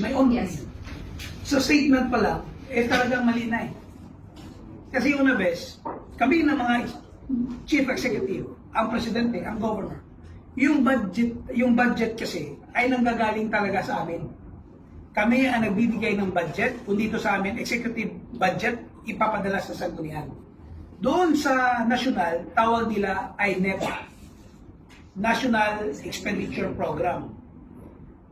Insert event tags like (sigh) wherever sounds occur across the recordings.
May own Yes. Sa statement pa lang, eh talagang mali na eh. Kasi una bes, kami na mga chief executive, ang presidente, ang governor, yung budget, yung budget kasi ay nanggagaling talaga sa amin. Kami ang nagbibigay ng budget, kung dito sa amin, executive budget, ipapadala sa sanggunian. Doon sa national, tawag nila ay NEPA, National Expenditure Program.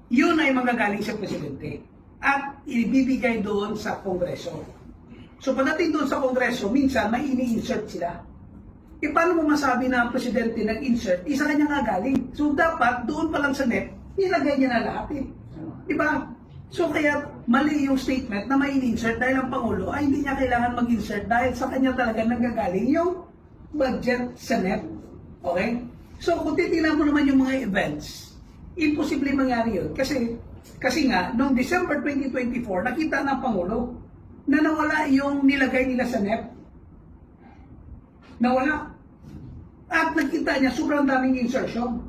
Yun ay manggagaling sa presidente at ibibigay doon sa kongreso. So pagdating doon sa kongreso, minsan may ini-insert sila. E paano mo masabi na ang presidente nag-insert? Isa kanya nga galing. So dapat doon pa lang sa net, nilagay niya na lahat eh. Di ba? So kaya mali yung statement na may in-insert dahil ang Pangulo ay hindi niya kailangan mag-insert dahil sa kanya talaga nanggagaling yung budget sa net. Okay? So kung titignan mo naman yung mga events, imposible mangyari yun. Kasi, kasi nga, noong December 2024, nakita ng Pangulo na nawala yung nilagay nila sa NEP. Nawala. At nakita niya, sobrang daming insertion.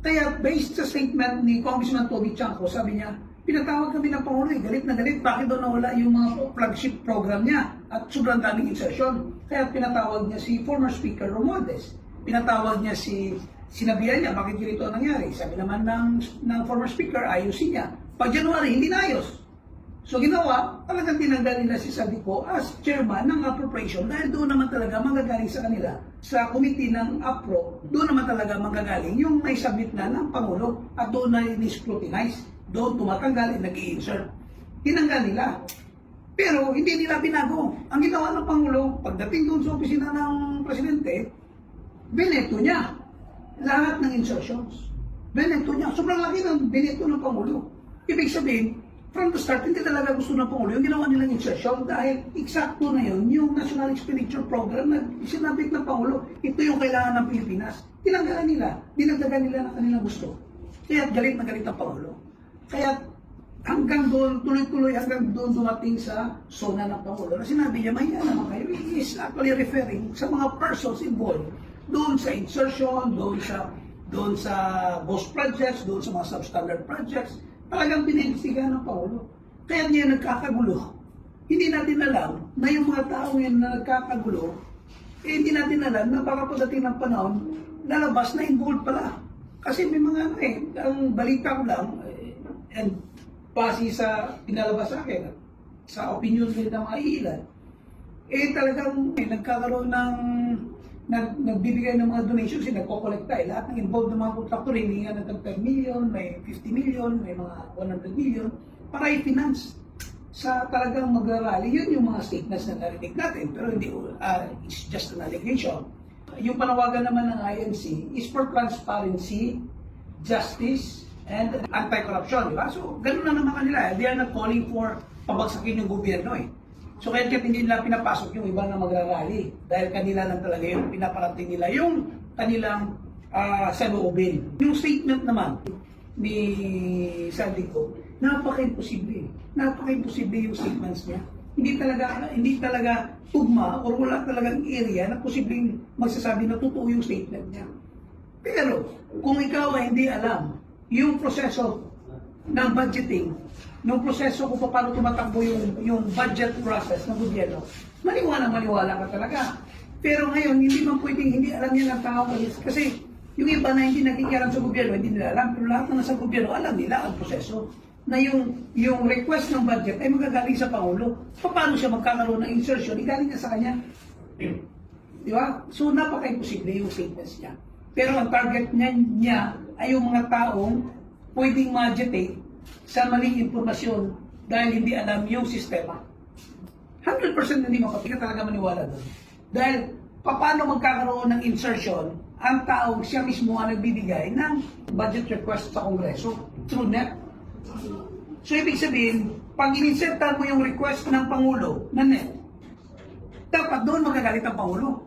Kaya based sa statement ni Congressman Toby Chanco, sabi niya, pinatawag kami ng Pangulo, eh, galit na galit, bakit daw nawala yung mga flagship program niya at sobrang daming insertion. Kaya pinatawag niya si former Speaker Romualdez. Pinatawag niya si sinabihan niya, bakit ganito ang nangyari? Sabi naman ng, ng former Speaker, ayusin niya. Pag January, hindi naayos. So ginawa, talagang tinanggal nila si Saldico as chairman ng appropriation dahil doon naman talaga manggagaling sa kanila sa committee ng APRO, doon naman talaga manggagaling yung may submit na ng Pangulo at doon na ni-scrutinize, doon tumatanggal, nag insert Tinanggal nila. Pero hindi nila binago. Ang ginawa ng Pangulo, pagdating doon sa opisina ng Presidente, bineto niya lahat ng insertions. Bineto niya. Sobrang laki ng bineto ng Pangulo. Ibig sabihin, from the start, hindi talaga gusto ng Pangulo yung ginawa nilang insertion dahil eksakto na yun, yung National Expenditure Program na sinabit ng Pangulo, ito yung kailangan ng Pilipinas. Tinanggalan nila, dinagdagan nila ng kanilang gusto. Kaya galit na galit ang Pangulo. Kaya hanggang doon, tuloy-tuloy hanggang doon dumating sa zona ng Pangulo na sinabi niya, mahiya naman kayo. He is actually referring sa mga persons involved doon sa insertion, doon sa doon sa ghost projects, doon sa mga substandard projects, talagang pinipistigan ng Pangulo. Kaya niya nagkakagulo. Hindi natin alam na yung mga tao yan na nagkakagulo, eh, hindi natin alam na baka pagdating ng panahon, lalabas na involved pala. Kasi may mga ano eh, ang balita ko lang, eh, and base sa pinalabas sa akin, sa opinion din ng mga ilan, eh talagang eh, nagkakaroon ng nag, nagbibigay ng mga donations, eh, nagkokolekta eh. Lahat ng involved ng mga contractor, hindi nga ng 10 million, may 50 million, may mga 100 million, para i-finance sa talagang magrarally. Yun yung mga statements na narinig natin, pero hindi, uh, it's just an allegation. Yung panawagan naman ng INC is for transparency, justice, and anti-corruption, di ba? So, ganun na naman kanila. eh. They are not calling for pabagsakin yung gobyerno eh. So kaya hindi nila pinapasok yung iba na magrarally dahil kanila lang talaga yung pinaparating nila yung kanilang uh, saloobin. Yung statement naman ni Sandico, napaka-imposible. Napaka-imposible yung statements niya. Hindi talaga hindi talaga tugma or wala talagang area na posibleng magsasabi na totoo yung statement niya. Pero kung ikaw ay hindi alam yung proseso ng budgeting, ng proseso kung paano tumatakbo yung, yung budget process ng gobyerno, maniwala maniwala ka talaga. Pero ngayon, hindi man pwedeng hindi alam niya ng tao kasi yung iba na hindi nakikialam sa gobyerno, hindi nila alam. Pero lahat na nasa gobyerno, alam nila ang proseso na yung yung request ng budget ay magagaling sa Pangulo. Paano siya magkakaroon ng insertion? Igaling niya sa kanya. (clears throat) Di ba? So, napaka-imposible yung statements niya. Pero ang target niya, niya ay yung mga taong pwedeng ma-agitate sa maling impormasyon dahil hindi alam yung sistema. 100% hindi mapapika talaga maniwala doon. Dahil paano magkakaroon ng insertion ang taong siya mismo ang nagbibigay ng budget request sa Kongreso through NEP. So ibig sabihin, pag ininsertan mo yung request ng Pangulo na NEP, dapat doon magagalit ang Pangulo.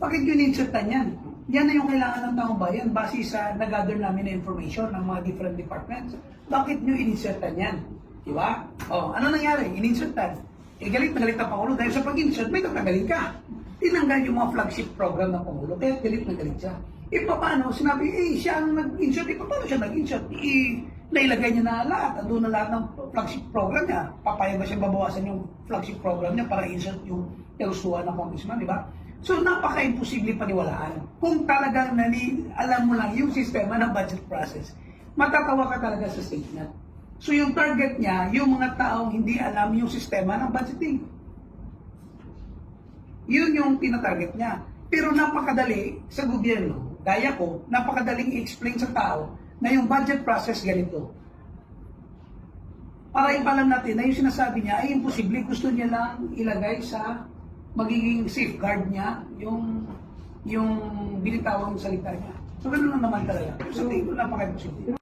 Bakit yun insertan yan? Yan na yung kailangan ng taong bayan base sa nag-gather namin na information ng mga different departments. Bakit nyo ininsertan yan? Di ba? O, ano nangyari? Ininsertan. Eh, galit na galit ang Pangulo dahil sa pag-insert, may tatanggalin ka. Tinanggal yung mga flagship program ng Pangulo, kaya galit na galit siya. Eh, paano? Sinabi, eh, siya ang nag-insert. Eh, paano siya nag-insert? Eh, nailagay niya na lahat. Andun na lahat ng flagship program niya. Papayag ba siya babawasan yung flagship program niya para insert yung kagustuhan ng congressman, di ba? So, napaka-imposible paniwalaan. Kung talagang nani, alam mo lang yung sistema ng budget process, matatawa ka talaga sa statement. So, yung target niya, yung mga taong hindi alam yung sistema ng budgeting. Yun yung tinatarget niya. Pero napakadali sa gobyerno, gaya ko, napakadaling i-explain sa tao na yung budget process ganito. Para ipalam natin na yung sinasabi niya ay imposible, gusto niya lang ilagay sa magiging safeguard niya yung yung binitawang salita niya. So, ganun lang naman talaga. So, tingin ko napaka-imposible.